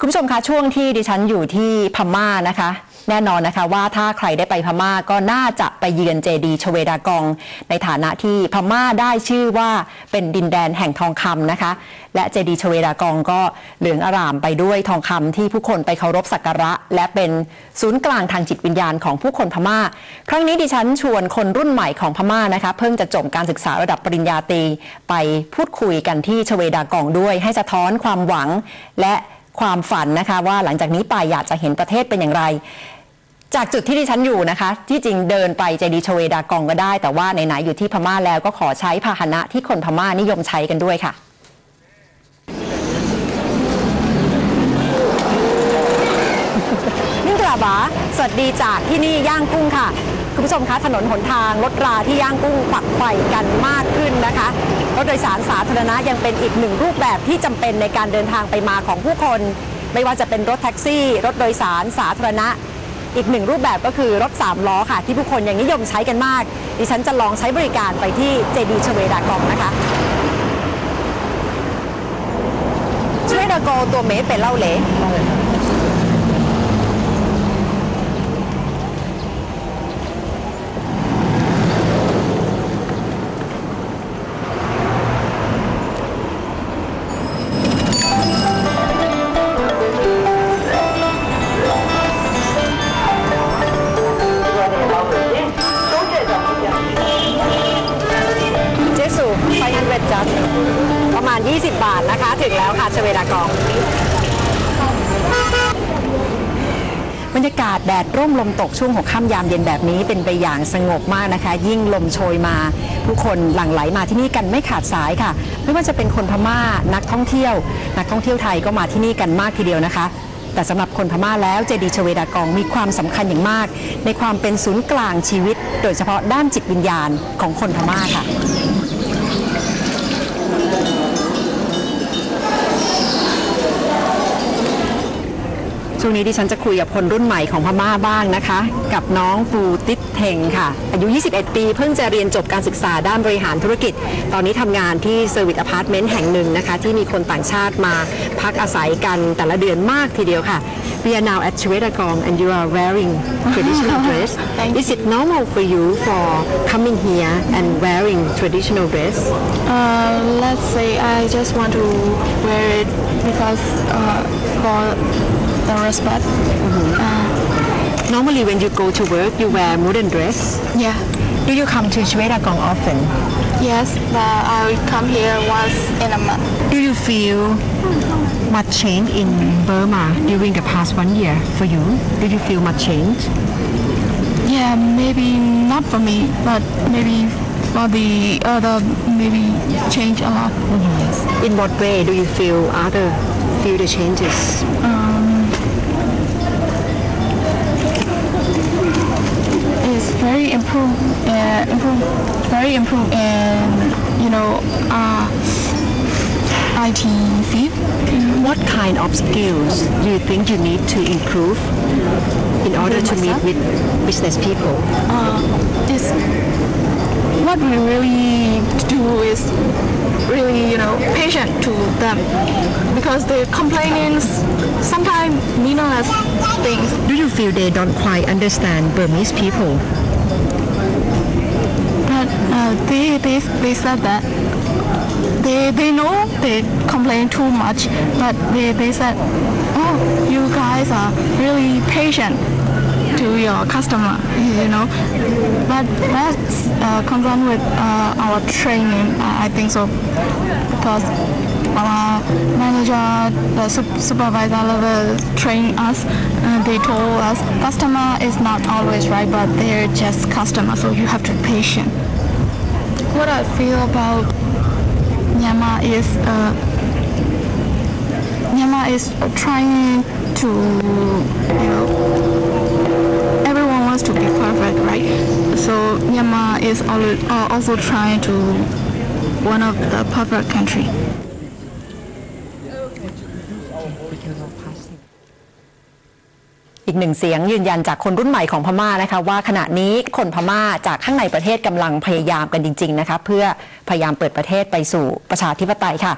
คุณผู้ชมคะช่วงที่ดิฉันอยู่ที่พม่านะคะ แน่นอนนะคะว่าถ้าใครได้ไปพม่าก็น่าจะไปเยือนเจดีชเวดากอง ในฐานะที่พม่าได้ชื่อว่าเป็นดินแดนแห่งทองคำนะคะ และเจดีชเวดากองก็เหลืองอร่ามไปด้วยทองคำที่ผู้คนไปเคารพสักการะ และเป็นศูนย์กลางทางจิตวิญญาณของผู้คนพม่า ครั้งนี้ดิฉันชวนคนรุ่นใหม่ของพม่านะคะ เพิ่งจะจบการศึกษาระดับปริญญาตรีไปพูดคุยกันที่ชเวดากองด้วย ให้สะท้อนความหวังและ ความฝันนะคะ ว่าหลังจากนี้ไปอยากจะเห็นประเทศเป็นอย่างไร จากจุดที่ดิฉันอยู่นะคะ ที่จริงเดินไปเจดีย์ชเวดากองก็ได้ แต่ว่าไหนๆอยู่ที่พม่าแล้วก็ขอใช้พาหนะที่คนพม่านิยมใช้กันด้วยค่ะาบาสวัสดีจากที่นี่ย่างกุ้งค่ะ คุณผู้ชมคะถนนหนทางรถราที่ย่างกุ้งปักไฟกันมากขึ้นนะคะรถโดยสารสาธารณะยังเป็นอีกหนึ่งรูปแบบที่จำเป็นในการเดินทางไปมาของผู้คน ไม่ว่าจะเป็นรถแท็กซี่ รถโดยสารสาธารณะ อีกหนึ่งรูปแบบก็คือรถ3ล้อค่ะ ที่ผู้คนยังนิยมใช้กันมาก ดิฉันจะลองใช้บริการไปที่เจดีชเวดากองนะคะชเวดากองตัวเมเป็นเล่าเลเบาทนะคะ ถึงแล้วค่ะชเวดากองบรรยากาศแดดร่มลมตกช่วงหัวค่ำยามเย็นแบบนี้เป็นไปอย่างสงบมากนะคะ ยิ่งลมโชยมา ผู้คนหลั่งไหลมาที่นี่กันไม่ขาดสายค่ะ ไม่ว่าจะเป็นคนพม่านักท่องเที่ยว นักท่องเที่ยวไทยก็มาที่นี่กันมากทีเดียวนะคะ แต่สำหรับคนพม่าแล้วเจดีย์ชเวดากองมีความสำคัญอย่างมาก ในความเป็นศูนย์กลางชีวิต โดยเฉพาะด้านจิตวิญญาณของคนพม่าค่ะ ช่วง นี้ดิฉันจะคุยกับคนรุ่นใหม่ของพม่าบ้างนะคะ กับน้องปูติดเทงค่ะ อายุ 21 ปีเพิ่งจะเรียนจบการศึกษาด้านบริหารธุรกิจ ตอนนี้ทำงานที่เซอร์วิสอพาร์ตเมนต์แห่งหนึ่งนะคะ ที่มีคนต่างชาติมาพักอาศัยกันแต่ละเดือนมากทีเดียวค่ะ We are now at Chwetagong and you are wearing traditional dress Is it normal for you for coming here and wearing traditional dress Uh, let's say I just want to wear it because uh, for the respect. Mm-hmm. Normally when you go to work you wear modern dress Yeah. Do you come to Shwedagon often Yes, but I will come here once in a month. Do you feel much change in Burma during the past one year for you? Did you feel much change? Yeah, maybe not for me, but maybe for the other, maybe change a lot. Yes. In what way do you feel other feel the changes? It's very improved, uh, improved, very improved in you know uh, IT field. What kind of skills do you think you need to improve in order to meet with business people? is what we really do is really you know patient to them because the complainings sometimes meaningless things Do you feel they don't quite understand Burmese people? but uh, they, they said that they they know they complain too much but they, they said oh you guys are really patient to your customer you know. But that's uh, concerned with uh, our training I think so. Because our manager the sup- supervisor level train us uh, they told us customer is not always right but they're just customer so you have to be patient what I feel about Myanmar is uh, Myanmar is trying to you know everyone wants to be perfect right? So Myanmar is uh, also trying to one of the perfect country อีกหนึ่งเสียงยืนยันจากคนรุ่นใหม่ของพม่านะคะ ว่าขณะนี้คนพม่าจากข้างในประเทศกำลังพยายามกันจริง ๆ นะคะ เพื่อพยายามเปิดประเทศไปสู่ประชาธิปไตยค่ะ